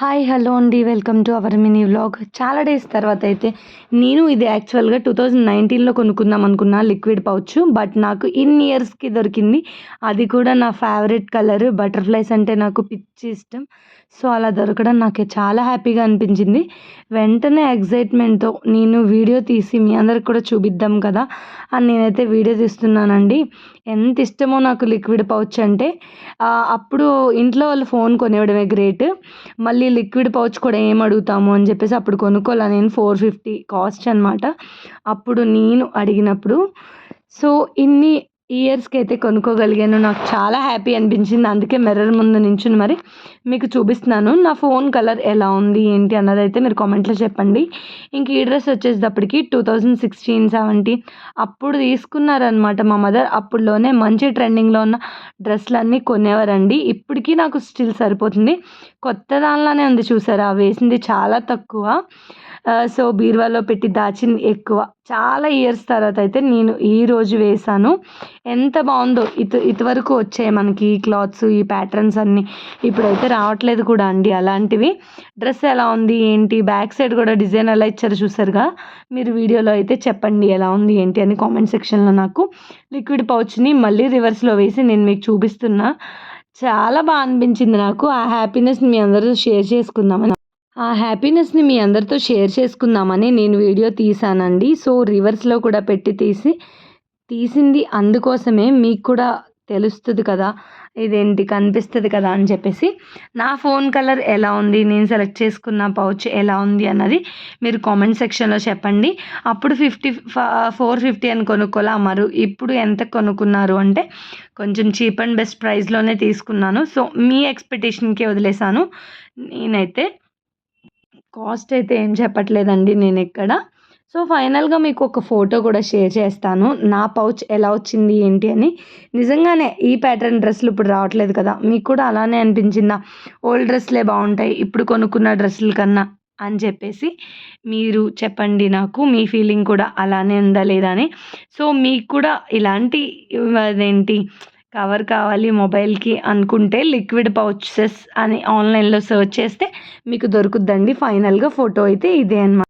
Hi hello అండి. Welcome to our mini vlog. చాలా days తర్వాత అయితే నేను ఇది యాక్చువల్గా టూ థౌజండ్ నైన్టీన్లో కొనుక్కుందాం అనుకున్న లిక్విడ్ పౌచ్. బట్ నాకు ఇన్ ఇయర్స్కి దొరికింది. అది కూడా నా ఫేవరెట్ కలర్ బటర్ఫ్లైస్ అంటే నాకు పిచ్చి ఇష్టం. సో అలా దొరకడం నాకు చాలా హ్యాపీగా అనిపించింది. వెంటనే ఎగ్జైట్మెంట్తో నేను వీడియో తీసి మీ అందరికి కూడా చూపిద్దాం కదా అని నేనైతే వీడియో తీస్తున్నానండి. ఎంత ఇష్టమో నాకు లిక్విడ్ పౌచ్ అంటే అప్పుడు ఇంట్లో వాళ్ళు ఫోన్ కొనివ్వడమే గ్రేట్ మళ్ళీ లిక్విడ్ పౌచ్ కూడా ఏం అడుగుతాము అని చెప్పేసి అప్పుడు కొనుక్కోలే. నేను ఫోర్ ఫిఫ్టీ కాస్ట్ అనమాట అప్పుడు నేను అడిగినప్పుడు సో ఇన్ని ఇయర్స్కి అయితే కొనుక్కోగలిగాను. నాకు చాలా హ్యాపీ అనిపించింది. అందుకే మిర్రర్ ముందు నించుని మరి మీకు చూపిస్తున్నాను. నా ఫోన్ కలర్ ఎలా ఉంది ఏంటి అన్నది అయితే మీరు కామెంట్లో చెప్పండి. ఇంక ఈ డ్రెస్ వచ్చేటప్పటికి టూ థౌజండ్ సిక్స్టీన్ సెవెంటీన్ అప్పుడు తీసుకున్నారనమాట మా మదర్. అప్పుడులోనే మంచి ట్రెండింగ్లో ఉన్న డ్రెస్సులన్నీ కొనేవారండి. ఇప్పటికీ నాకు స్టిల్ సరిపోతుంది. కొత్త దానిలానే ఉంది చూసారా? వేసింది చాలా తక్కువ. సో బీరువాలో పెట్టి దాచింది ఎక్కువ. చాలా ఇయర్స్ తర్వాత అయితే నేను ఈరోజు వేశాను. ఎంత బాగుందో. ఇటు ఇటువరకు వచ్చాయి మనకి ఈ క్లాత్స్ ఈ ప్యాటర్న్స్ అన్నీ. ఇప్పుడైతే రావట్లేదు కూడా అండి అలాంటివి. డ్రెస్ ఎలా ఉంది ఏంటి? బ్యాక్ సైడ్ కూడా డిజైన్ ఎలా ఇచ్చారో చూసారుగా? మీరు వీడియోలో అయితే చెప్పండి ఎలా ఉంది ఏంటి అని కామెంట్ సెక్షన్లో నాకు. లిక్విడ్ పౌచ్ని మళ్ళీ రివర్స్లో వేసి నేను మీకు చూపిస్తున్నా. చాలా బాగా అనిపించింది నాకు. ఆ హ్యాపీనెస్ మీ అందరితో షేర్ చేసుకుందామని. ఆ హ్యాపీనెస్ని మీ అందరితో షేర్ చేసుకుందామని నేను వీడియో తీసానండి. సో రివర్స్లో కూడా పెట్టి తీసి తీసింది అందుకోసమే మీకు కూడా తెలుస్తుంది కదా ఇదేంటి కనిపిస్తుంది కదా అని చెప్పేసి. నా ఫోన్ కలర్ ఎలా ఉంది నేను సెలెక్ట్ చేసుకున్న పౌచ్ ఎలా ఉంది అన్నది మీరు కామెంట్ సెక్షన్లో చెప్పండి. అప్పుడు ఫిఫ్టీ ఫోర్ ఫిఫ్టీ అని కొనుక్కోలే అమ్మారు. ఇప్పుడు ఎంత కొనుక్కున్నారు అంటే కొంచెం చీప్ అండ్ బెస్ట్ ప్రైస్లోనే తీసుకున్నాను. సో మీ ఎక్స్పెక్టేషన్కి వదిలేసాను నేనైతే కాస్ట్ అయితే ఏం చెప్పట్లేదండి నేను ఎక్కడ సో ఫైనల్గా మీకు ఒక ఫోటో కూడా షేర్ చేస్తాను. నా పౌచ్ ఎలా వచ్చింది ఏంటి అని. నిజంగానే ఈ ప్యాటర్న్ డ్రెస్సులు ఇప్పుడు రావట్లేదు కదా. మీకు కూడా అలానే అనిపించిందా? ఓల్డ్ డ్రెస్లే బాగుంటాయి ఇప్పుడు కొనుక్కున్న డ్రెస్సుల కన్నా అని చెప్పేసి మీరు చెప్పండి నాకు. మీ ఫీలింగ్ కూడా అలానే ఉందా లేదా అని. సో మీకు కూడా ఇలాంటి అదేంటి కవర్ కావాలి మొబైల్కి అనుకుంటే లిక్విడ్ పౌచెస్ అని ఆన్లైన్లో సెర్చ్ చేస్తే మీకు దొరుకుద్దండి. ఫైనల్గా ఫోటో అయితే ఇదే అనమాట